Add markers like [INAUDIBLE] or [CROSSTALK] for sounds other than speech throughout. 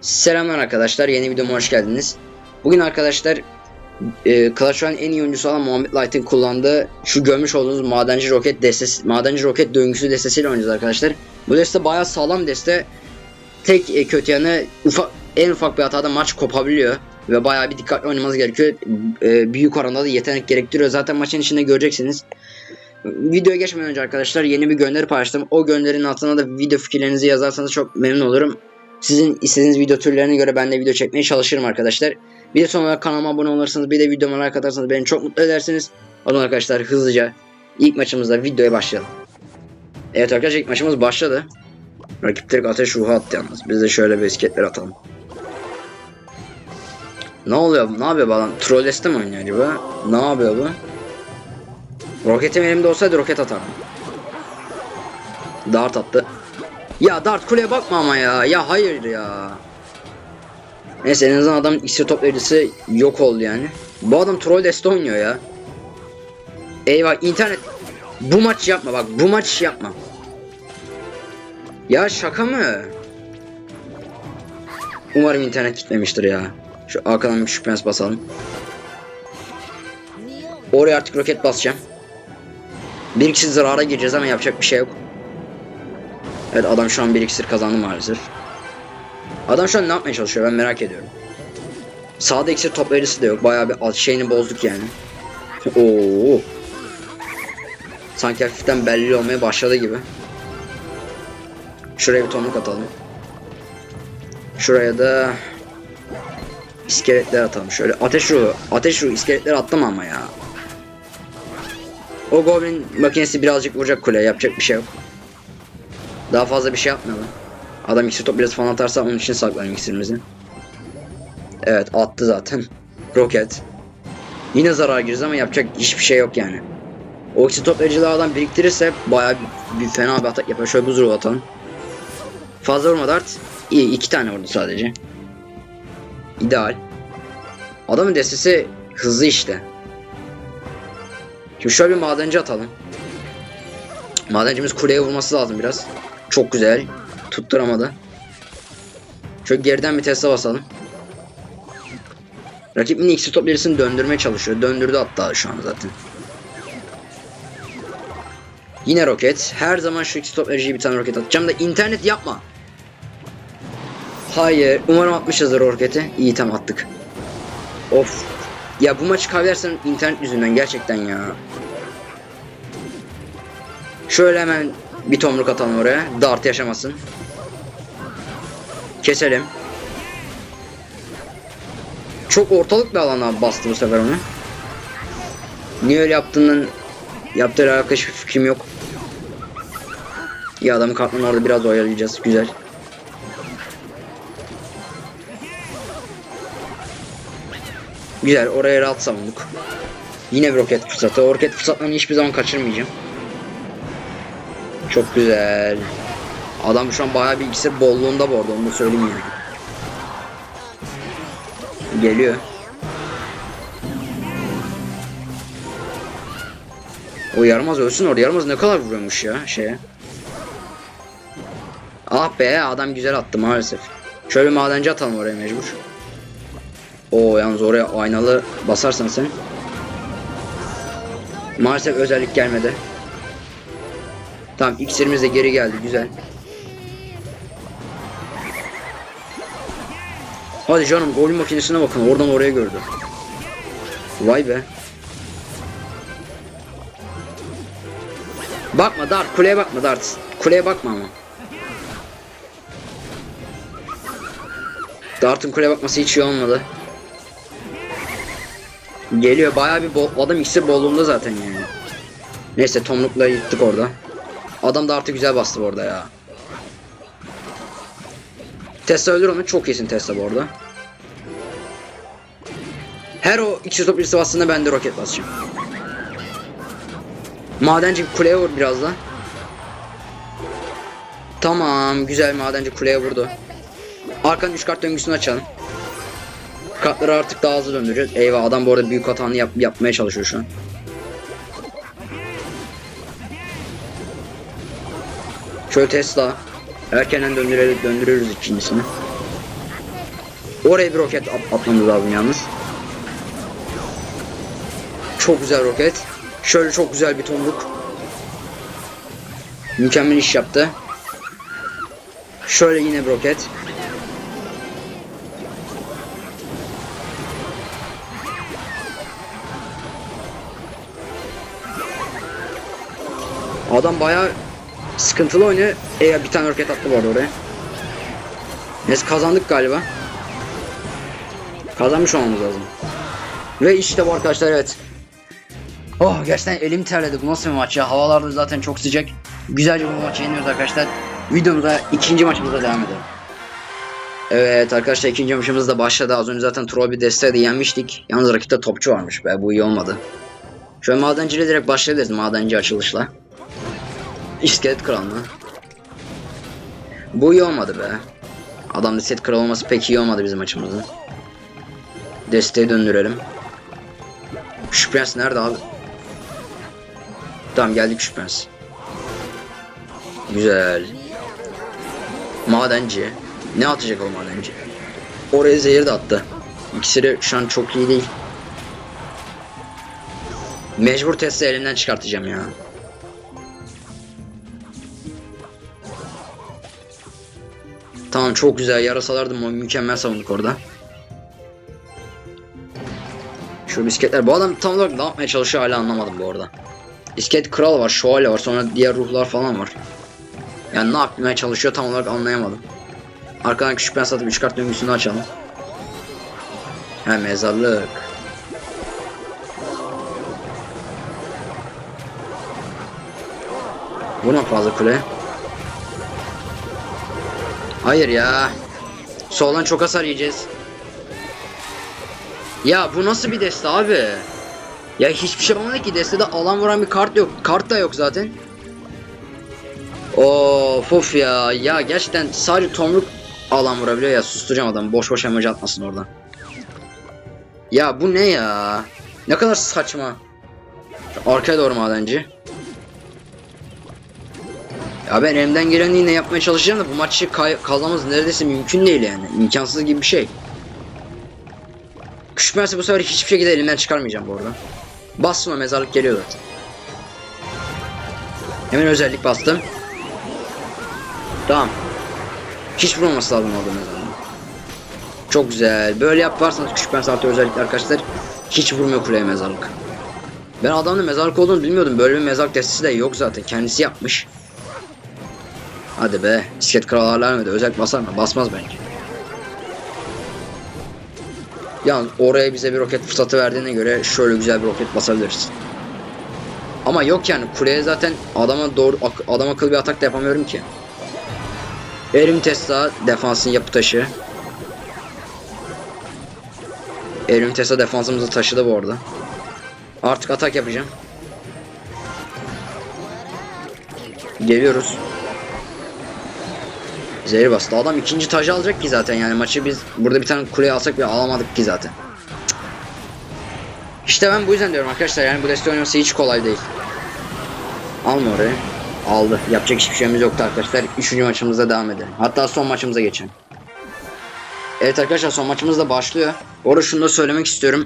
Selamlar arkadaşlar, yeni videoma hoş geldiniz. Bugün arkadaşlar e, Clash Royale'in en iyi oyuncusu olan Muhammed Light'in kullandığı şu görmüş olduğunuz madenci roket destesi, madenci roket döngüsü destesiyle oynayacağız arkadaşlar. Bu deste bayağı sağlam deste. Tek e, kötü yanı ufak, en ufak bir hatada maç kopabiliyor ve bayağı bir dikkatli oynamanız gerekiyor. E, büyük oranda da yetenek gerektiriyor. Zaten maçın içinde göreceksiniz. Videoya geçmeden önce arkadaşlar yeni bir gönderi paylaştım. O gönderinin altına da video fikirlerinizi yazarsanız çok memnun olurum. Sizin istediğiniz video türlerine göre ben de video çekmeye çalışırım arkadaşlar. Bir de son olarak kanalıma abone olursanız bir de videoma like atarsanız beni çok mutlu edersiniz. O zaman arkadaşlar hızlıca ilk maçımızda videoya başlayalım. Evet arkadaşlar ilk maçımız başladı. Rakip direkt ateş ruhu attı yalnız. Biz de şöyle bisikletler atalım. Ne oluyor? Ne yapıyor bu adam? Trolleste mi oynuyor acaba? Ne yapıyor bu? Roketim elimde olsaydı roket atardım. Dart attı. Ya Dart kuleye bakma ama ya. Ya hayır ya. Neyse en azından adam iksir toplayıcısı yok oldu yani. Bu adam troll deste oynuyor ya. Eyvah internet. Bu maç yapma bak bu maç yapma. Ya şaka mı? Umarım internet gitmemiştir ya. Şu arkadan bir küçük prens basalım. Oraya artık roket basacağım. Bir ikisi zarara gireceğiz ama yapacak bir şey yok. Evet adam şu an bir iksir kazandı maalesef. Adam şu an ne yapmaya çalışıyor ben merak ediyorum. Sağda iksir toplayıcısı da yok. Bayağı bir şeyini bozduk yani. Oo. Sanki hafiften belli olmaya başladı gibi. Şuraya bir tomruk atalım. Şuraya da iskeletler atalım. Şöyle ateş ruhu. Ateş ruhu iskeletleri attım ama ya. O goblin makinesi birazcık vuracak kuleye. Yapacak bir şey yok. Daha fazla bir şey yapmayalım. Adam iksir top biraz falan atarsa onun için saklayalım iksirimizi. Evet attı zaten. Roket. Yine zarar gireceğiz ama yapacak hiçbir şey yok yani. O iksir toplayıcıları adam biriktirirse bayağı bir, fena bir atak yapar. Şöyle buzuru atalım. Fazla vurma dart. İyi iki tane vurdu sadece. İdeal. Adamın destesi hızlı işte. Şimdi şöyle bir madenci atalım. Madencimiz kuleye vurması lazım biraz. Çok güzel. Tutturamadı. Şöyle geriden bir teste basalım. Rakip mini X'i toplarısını döndürmeye çalışıyor. Döndürdü hatta şu an zaten. Yine roket. Her zaman şu X'i toplayıcıya bir tane roket atacağım da internet yapma. Hayır. Umarım atmışızdır roketi. İyi tam attık. Of. Ya bu maçı kaybedersen internet yüzünden gerçekten ya. Şöyle hemen bir tomruk atalım oraya. Dart yaşamasın. Keselim. Çok ortalık bir alana bastı bu sefer onu. Niye öyle yaptığının yaptığı alakalı hiçbir fikrim yok. Ya adamı kartının orada biraz oyalayacağız. Güzel. Güzel oraya rahat savunduk. Yine bir roket fırsatı. O roket fırsatlarını hiçbir zaman kaçırmayacağım. Çok güzel. Adam şu an bayağı bir iksir bolluğunda bu arada onu da söyleyeyim. Geliyor. O yaramaz ölsün orada yaramaz ne kadar vuruyormuş ya şeye. Ah be adam güzel attı maalesef. Şöyle madenci atalım oraya mecbur. O yalnız oraya aynalı basarsan sen. Maalesef özellik gelmedi. Tamam iksirimiz de geri geldi güzel. Hadi canım gol makinesine bakın oradan oraya gördü. Vay be. Bakma Dart kuleye bakma Dart. Kuleye bakma ama. Dart'ın kuleye bakması hiç iyi olmadı. Geliyor bayağı bir bol, adam iksir bolluğunda zaten yani. Neyse tomrukla yıktık orada. Adam da artık güzel bastı orada ya. Tesla öldür onu çok iyisin Tesla bu arada. Her o iki top birisi bastığında ben de roket basacağım. Madenci kuleye vur biraz da. Tamam güzel madenci kuleye vurdu. Arkanın 3 kart döngüsünü açalım. Kartları artık daha hızlı döndüreceğiz. Eyvah adam bu arada büyük hatanı yap yapmaya çalışıyor şu an. Şöyle Tesla. Erkenden döndürerek döndürüyoruz ikincisini. Oraya bir roket at atmamız lazım yalnız. Çok güzel roket. Şöyle çok güzel bir tomruk. Mükemmel iş yaptı. Şöyle yine bir roket. Adam bayağı sıkıntılı oynuyor. E bir tane roket attı bu arada oraya. Neyse kazandık galiba. Kazanmış olmamız lazım. Ve işte bu arkadaşlar evet. Oh gerçekten elim terledi. Bu nasıl bir maç ya? Havalarda zaten çok sıcak. Güzelce bu maçı yeniyoruz arkadaşlar. Videomuza ikinci maçımıza devam edelim. Evet arkadaşlar ikinci maçımız da başladı. Az önce zaten troll bir desteği de yenmiştik. Yalnız rakipte topçu varmış be. Bu iyi olmadı. Şöyle madenciyle direkt başlayabiliriz madenci açılışla. İskelet kral mı? Bu iyi olmadı be. Adam iskelet kral olması pek iyi olmadı bizim açımızın. Desteği döndürelim. Şu prens nerede abi? Tamam geldik şu prens. Güzel. Madenci. Ne atacak o madenci? Oraya zehir de attı. İkisi de şu an çok iyi değil. Mecbur testi elimden çıkartacağım ya. Tamam çok güzel yarasalardım o mükemmel savunduk orada. Şu bisikletler bu adam tam olarak ne yapmaya çalışıyor hala anlamadım bu arada. İskelet kral var, şövalye var, sonra diğer ruhlar falan var. Yani ne yapmaya çalışıyor tam olarak anlayamadım. Arkadan küçük prens atıp 3 kart döngüsünü açalım. He mezarlık. Buna fazla kule. Hayır ya. Soldan çok hasar yiyeceğiz. Ya bu nasıl bir deste abi? Ya hiçbir şey olmadı ki destede alan vuran bir kart yok. Kart da yok zaten. Of of ya. Ya gerçekten sadece tomruk alan vurabiliyor ya. Susturacağım adamı. Boş boş emoji atmasın oradan. Ya bu ne ya? Ne kadar saçma. Arkaya doğru madenci. Ya ben elimden geleni yine yapmaya çalışacağım da bu maçı kazanmamız neredeyse mümkün değil yani. İmkansız gibi bir şey. Küçük Mersi bu sefer hiçbir şekilde elimden çıkarmayacağım bu arada. Bastım mezarlık geliyor zaten. Hemen özellik bastım. Tamam. Hiç vurmaması lazım orada mezarlık. Çok güzel. Böyle yaparsanız küçük Mersi artı özellikle arkadaşlar hiç vurmuyor kuleye mezarlık. Ben adamın mezarlık olduğunu bilmiyordum. Böyle bir mezarlık destesi de yok zaten. Kendisi yapmış. Hadi be. Bisiklet kral vermedi. Özellik basar mı? Basmaz bence. Yani oraya bize bir roket fırsatı verdiğine göre şöyle güzel bir roket basabiliriz. Ama yok yani kuleye zaten adama doğru ak- adam akıllı bir atak da yapamıyorum ki. Erim Tesla defansın yapı taşı. Erim Tesla defansımızı taşıdı bu arada. Artık atak yapacağım. Geliyoruz. Zehir bastı. Adam ikinci tacı alacak ki zaten yani maçı biz burada bir tane kuleye alsak bile alamadık ki zaten. İşte ben bu yüzden diyorum arkadaşlar yani bu deste oynaması hiç kolay değil. Alma orayı. Aldı. Yapacak hiçbir şeyimiz yoktu arkadaşlar. Üçüncü maçımıza devam edelim. Hatta son maçımıza geçelim. Evet arkadaşlar son maçımız da başlıyor. Orada şunu da söylemek istiyorum.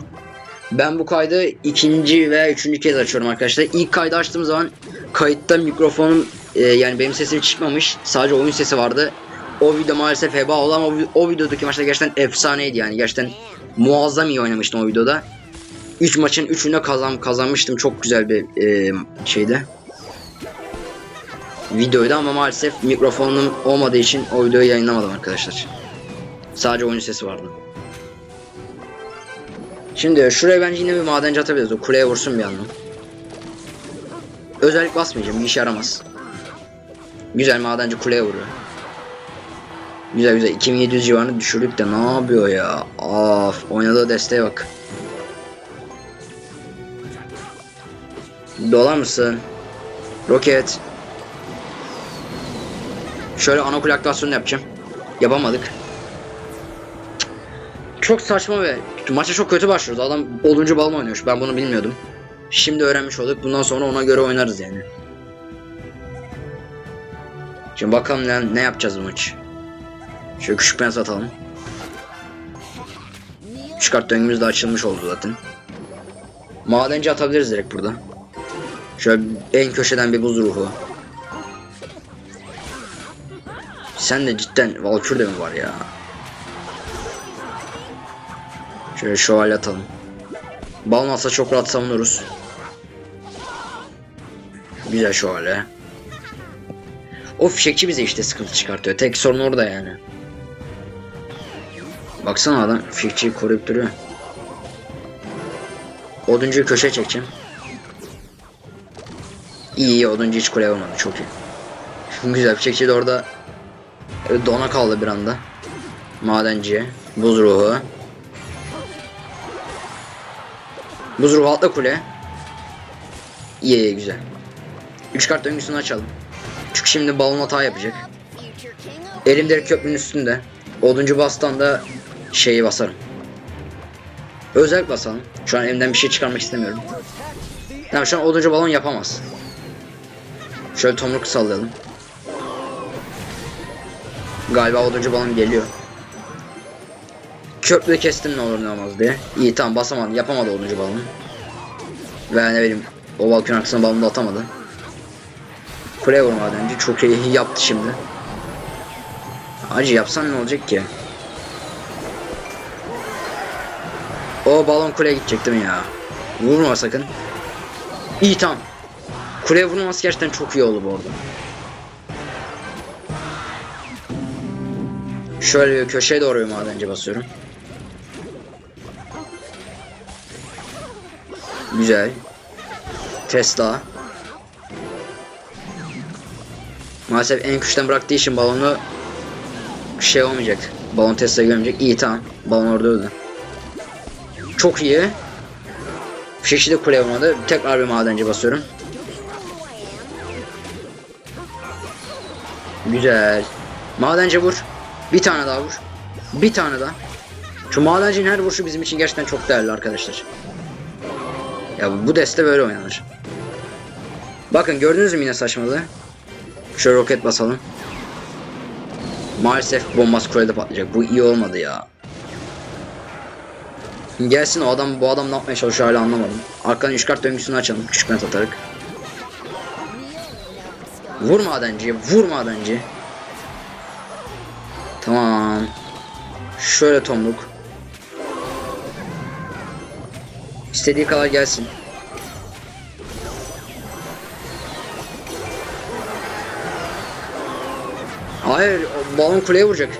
Ben bu kaydı ikinci veya üçüncü kez açıyorum arkadaşlar. İlk kaydı açtığım zaman kayıtta mikrofonum e, yani benim sesim çıkmamış. Sadece oyun sesi vardı. O video maalesef heba oldu ama o, o videodaki maçta gerçekten efsaneydi yani. Gerçekten muazzam iyi oynamıştım o videoda. 3 maçın 3'ünde kazan kazanmıştım. Çok güzel bir e, şeydi. Videoydu ama maalesef mikrofonum olmadığı için o videoyu yayınlamadım arkadaşlar. Sadece oyun sesi vardı. Şimdi şuraya bence yine bir madenci atabiliriz. O kuleye vursun bir yandan. Özellik basmayacağım. Bir işe yaramaz. Güzel madenci kuleye vuruyor. Güzel güzel. 2700 civarını düşürdük de ne yapıyor ya? Of. Oynadığı desteğe bak. Dolar mısın? Roket. Şöyle ana aktivasyonu yapacağım. Yapamadık. Çok saçma ve maça çok kötü başlıyoruz. Adam 10. bal mı oynuyor? Ben bunu bilmiyordum. Şimdi öğrenmiş olduk. Bundan sonra ona göre oynarız yani. Şimdi bakalım ne, ne yapacağız bu maç. Şöyle küçük prens atalım. Şu kart döngümüz de açılmış oldu zaten. Madenci atabiliriz direkt burada. Şöyle en köşeden bir buz ruhu. Sen de cidden Valkür de mi var ya? Şöyle şövalye atalım. Balon atsa çok rahat savunuruz. Güzel şövalye. O fişekçi bize işte sıkıntı çıkartıyor. Tek sorun orada yani. Baksana adam fişekçiyi koruyup duruyor. Oduncuyu köşe çekeceğim. İyi iyi oduncu hiç kuleye vurmadı çok iyi. [LAUGHS] Güzel fişekçi de orada e, dona kaldı bir anda. Madenciye. Buz ruhu. Buz ruhu atla kule. İyi iyi güzel. 3 kart döngüsünü açalım. Çünkü şimdi balon hata yapacak. Elimde köprünün üstünde. Oduncu bastan da şeyi basarım. Özel basalım. Şu an elimden bir şey çıkarmak istemiyorum. Tamam şu an oduncu balon yapamaz. Şöyle tomruk sallayalım. Galiba oduncu balon geliyor. Köprüyü kestim ne olur ne olmaz diye. İyi tamam basamadı yapamadı oduncu balonu. Ve ne bileyim o balkon arkasına balonu da atamadı. Kuleye vur madenci çok iyi yaptı şimdi. Acı yapsan ne olacak ki? Balon kuleye gidecek değil mi ya? Vurma sakın. İyi tamam. Kuleye vurmaması gerçekten çok iyi oldu bu arada. Şöyle bir köşeye doğru bir madenci basıyorum. Güzel. Tesla. Maalesef en küçükten bıraktığı için balonu şey olmayacak. Balon Tesla görmeyecek. İyi tamam. Balon orada öldü. Çok iyi. Bir şekilde kuleye vurmadı. Tekrar bir madenci basıyorum. Güzel. Madenci vur. Bir tane daha vur. Bir tane daha. Şu madencinin her vuruşu bizim için gerçekten çok değerli arkadaşlar. Ya bu deste böyle oynanır. Bakın gördünüz mü yine saçmalığı? Şöyle roket basalım. Maalesef bombas kulede patlayacak. Bu iyi olmadı ya. Gelsin o adam bu adam ne yapmaya çalışıyor hala anlamadım. Arkadan 3 kart döngüsünü açalım küçük kart atarak. Vur madenciye, vur madenci. Tamam. Şöyle tomruk. İstediği kadar gelsin. Hayır, balon kuleye vuracak.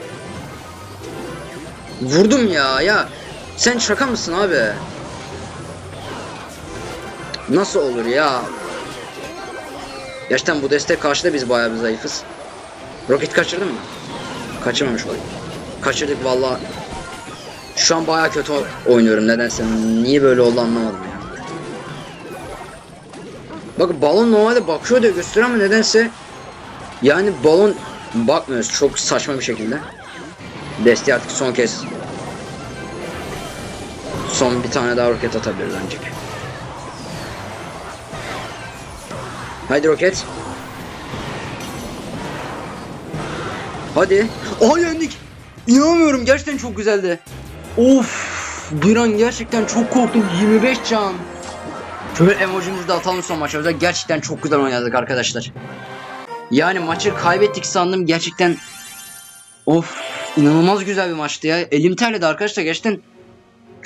Vurdum ya, ya. Sen şaka mısın abi? Nasıl olur ya? Gerçekten bu destek karşıda biz bayağı bir zayıfız. Roket kaçırdın mı? Kaçırmamış olayım. Kaçırdık valla. Şu an bayağı kötü oynuyorum nedense. Niye böyle oldu anlamadım ya. Bak balon normalde bakıyor diye gösteriyor ama nedense yani balon bakmıyoruz çok saçma bir şekilde. Desteği artık son kez son bir tane daha roket atabiliriz ancak. Haydi roket. Hadi. Aa yendik. İnanamıyorum gerçekten çok güzeldi. Of. Bir an gerçekten çok korktum. 25 can. Şöyle emojimizi de atalım son. Özel gerçekten çok güzel oynadık arkadaşlar. Yani maçı kaybettik sandım gerçekten. Of inanılmaz güzel bir maçtı ya. Elim terledi arkadaşlar gerçekten.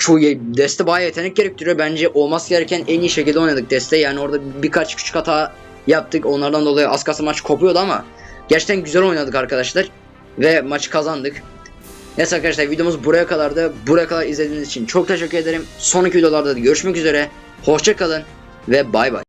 İyi. Deste bayağı yetenek gerektiriyor. Bence olması gereken en iyi şekilde oynadık deste. Yani orada birkaç küçük hata yaptık. Onlardan dolayı az kalsın maç kopuyordu ama gerçekten güzel oynadık arkadaşlar. Ve maçı kazandık. Neyse arkadaşlar videomuz buraya kadardı. Buraya kadar izlediğiniz için çok teşekkür ederim. Sonraki videolarda da görüşmek üzere. Hoşça kalın ve bay bay.